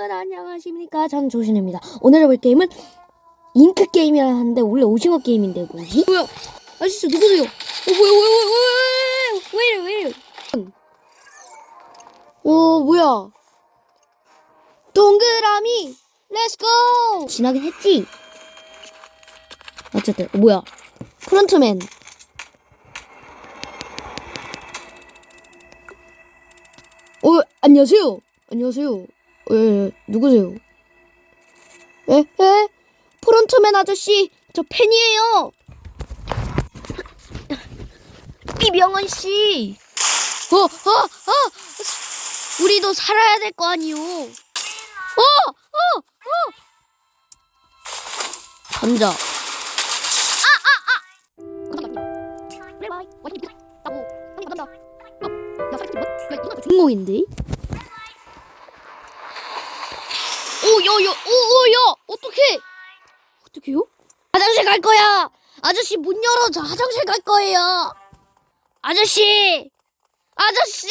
여러분 안녕하십니까? 장조신입니다. 오늘 해볼 게임은 잉크 게임이라 하는데 원래 오징어 게임인데 뭐지? 뭐야? 아저씨 누구세요? 어 뭐야 뭐야 뭐야 왜 이래 왜 이래 어 뭐야? 동그라미 렛츠고 지나긴 했지? 어쨌든 어, 뭐야? 프론트맨. 어 안녕하세요. 안녕하세요 예, 누구세요? 에? 에? 프론트맨 아저씨, 저 팬이에요. 이병헌 씨. 어, 어, 어. 우리도 살아야 될 거 아니요. 어, 어, 어. 던져. 아, 아, 아. 주인공인데? 오, 야, 야, 오, 오, 야, 어떡해? 어떡해요? 화장실 갈 거야. 아저씨 문 열어. 저 화장실 갈 거예요. 아저씨, 아저씨,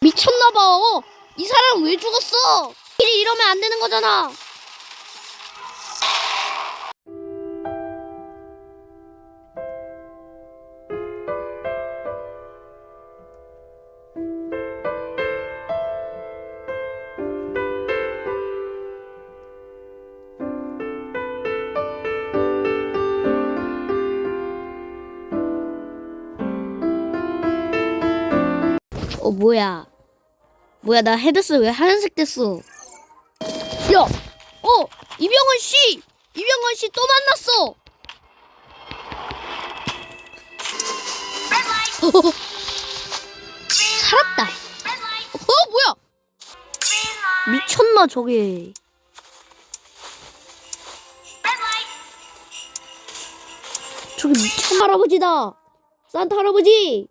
미쳤나봐. 어? 이 사람 왜 죽었어? 일이 이러면 안 되는 거잖아. 어, 뭐야? 뭐야, 나 헤드스 왜 하얀색 됐어? 야, 어, 이병헌 씨, 이병헌 씨 또 만났어. 살았다. 어, 뭐야? 미쳤나 저게? 저기 미친 할아버지다. 산타 할아버지.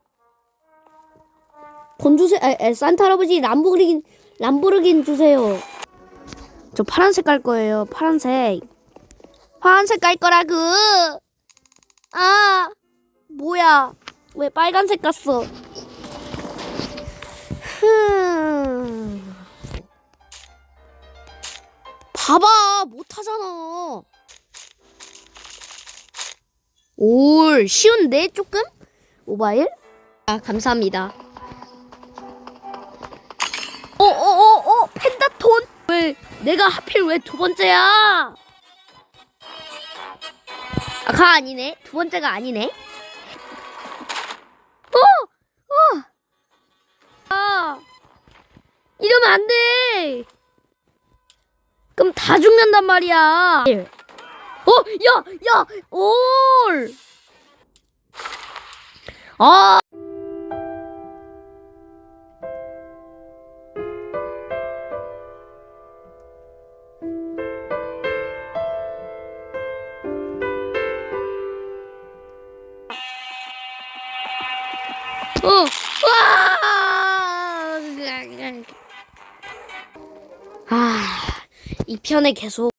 돈 주세요. 에, 에, 산타 할아버지 람보르긴 람보르긴 주세요. 저 파란색 깔 거예요. 파란색. 파란색 깔 거라고. 아, 뭐야? 왜 빨간색 갔어? 흠. 봐봐, 못하잖아. 올, 쉬운데 조금? 모바일? 아, 감사합니다. 어, 펜타톤? 왜, 내가 하필 왜 두 번째야? 아, 가 아니네. 두 번째가 아니네. 어, 어. 아, 이러면 안 돼. 그럼 다 죽는단 말이야. 어, 야, 야, 올. 아. 어, 와! 아, 이 편에 계속